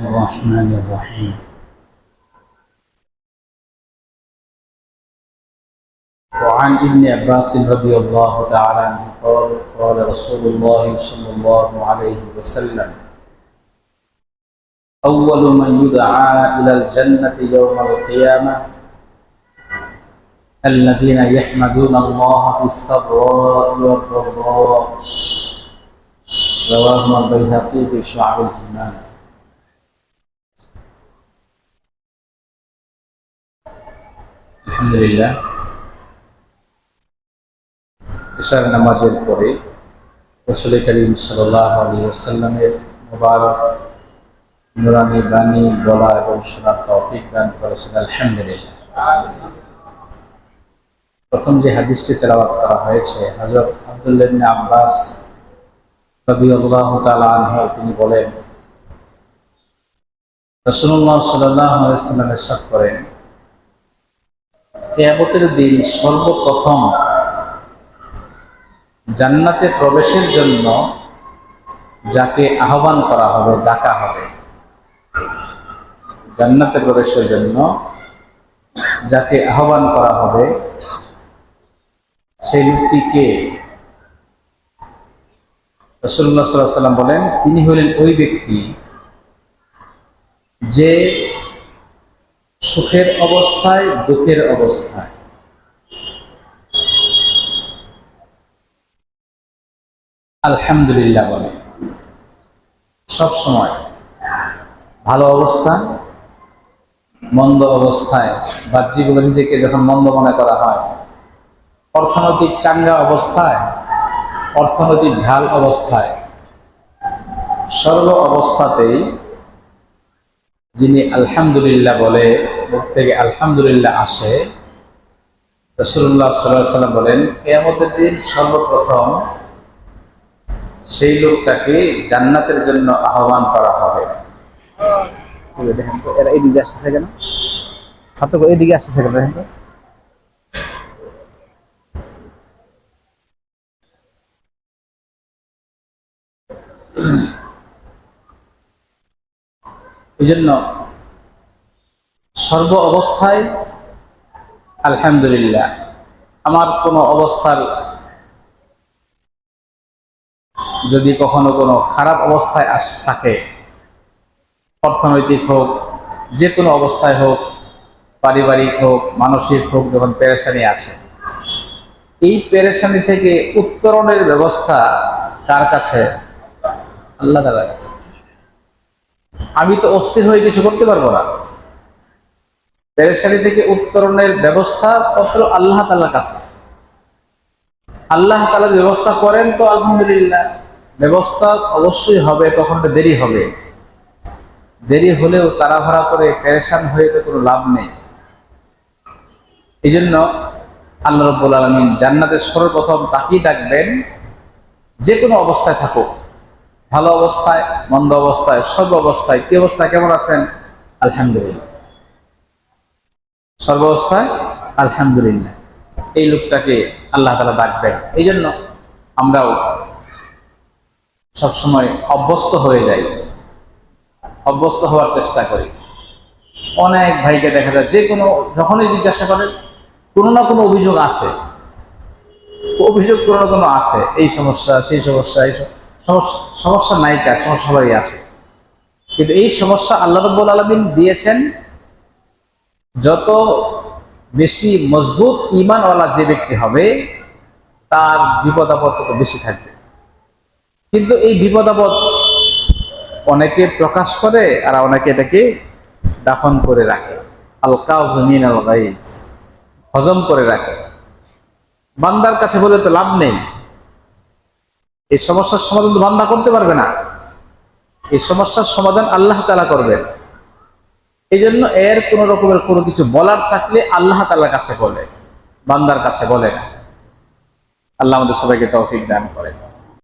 الرحمن الرحيم. وعن ابن عباس رضي الله تعالى عنه قال قال رسول الله صلى الله عليه وسلم أول من يدعى إلى الجنة يوم القيامة الذين يحمدون الله في السراء والضراء. رواه البيهقي في شعب الإيمان. আলহামদুলিল্লাহ। ইশার নামাজের পরে রসুল করিম সাল্লাহ সাল্লামের মোবারক নুরানি বাণী বলা এবং শোনার তৌফিক দান করেছেন। আলহামদুলিল্লাহ। প্রথম যে হাদিসটি তেলাওয়াত করা হয়েছে হজরত আবদুল্লাহ আব্বাস তিনি বলেন, রাসূলুল্লাহ সাল্লাল্লাহু আলাইহি সাল্লাম ইরশাদ করেন কেয়ামতের দিন সর্বপ্রথম জান্নাতে প্রবেশের জন্য যাকে আহ্বান করা হবে, ডাকা হবে। জান্নাতে প্রবেশের জন্য যাকে আহ্বান করা হবে, সেই লোকটিকে সাল্লাহ সাল্লাম বলেন, তিনি হলেন ওই ব্যক্তি যে সুখের অবস্থায়, দুঃখের অবস্থায়। আলহামদুলিল্লাহ বলে। সব সময় ভালো অবস্থা মন্দ অবস্থায়, বাহ্যিকভাবে নিজেকে যখন মন্দ মনে করা হয়, অর্থনৈতিক চাঙ্গা অবস্থায়, অর্থনৈতিক ঢাল অবস্থায়, সর্ব অবস্থাতেই যিনি আলহামদুলিল্লাহ বলে, মুখ থেকে আলহামদুলিল্লাহ আসে রসুল্লাহ সাল্লাহ সাল্লাম বলেন, কেয়ামতের দিন সর্বপ্রথম সেই লোকটাকে জান্নাতের জন্য আহ্বান করা হবে। দেখেন তো এরা এদিকে আসতেছে কেন? ছাত্র এদিকে আসতেছে কেন? দেখেন তো এই জন্য সর্ব অবস্থায় আলহামদুলিল্লাহ। আমার কোনো অবস্থার যদি কখনো কোনো খারাপ অবস্থায় আস থাকে, অর্থনৈতিক হোক, যে কোনো অবস্থায় হোক, পারিবারিক হোক, মানসিক হোক, যখন পেরেশানি আসে এই পেরেশানি থেকে উত্তরণের ব্যবস্থা কার কাছে? আল্লাহ তালার কাছে। আমি তো অস্থির হয়ে কিছু করতে পারব না। পেরেশানি থেকে উত্তরণের ব্যবস্থা পত্র আল্লাহ তালার কাছে। আল্লাহ তালা ব্যবস্থা করেন তো আলহামদুলিল্লাহ, ব্যবস্থা অবশ্যই হবে, কখনো দেরি হবে। দেরি হলেও তাড়াভাড়া করে পেরেশান হয়ে তো কোনো লাভ নেই। এই জন্য আল্লাহ রব্বুল আলমিন জান্নাতের সর্বপ্রথম তাকেই ডাকবেন, যে কোনো অবস্থায় থাকুক। ভালো অবস্থায়, মন্দ অবস্থায়, সর্ব অবস্থায়, কি অবস্থায়, কেমন আছেন? আলহামদুলিল্লাহ। সর্ব অবস্থায়? আলহামদুলিল্লাহ। এই লোকটাকে আল্লাহ তালা ডাকবেন। এই জন্য আমরাও সবসময় অভ্যস্ত হয়ে যাই। অভ্যস্ত হওয়ার চেষ্টা করি। অনেক ভাইকে দেখা যায়, যে কোনো যখনই জিজ্ঞাসা করেন কোনো না কোনো অভিযোগ আছে। অভিযোগ কোনো না কোনো আছে, এই সমস্যা, সেই সমস্যা, এই সমস্যা নায়িকার সমস্যা সবারই আছে। কিন্তু এই সমস্যা আল্লাহ রব্বুল আলমিন দিয়েছেন যত বেশি মজবুত ইমানওয়ালা যে ব্যক্তি হবে, তার বিপদ আপদ তত বেশি থাকবে। কিন্তু এই বিপদ আপদ অনেকে প্রকাশ করে আর অনেকে এটাকে দাফন করে রাখে। আলকা জমিন আল গাইজ, হজম করে রাখে। বান্দার কাছে বলে তো লাভ নেই। এই সমস্যার সমাধান তো বান্দা করতে পারবে না। এই সমস্যার সমাধান আল্লাহ তালা করবেন। এই জন্য এর কোন রকমের কোনো কিছু বলার থাকলে আল্লাহ তালার কাছে বলে, বান্দার কাছে বলে না। আল্লাহ আমাদের সবাইকে তৌফিক দান করেন।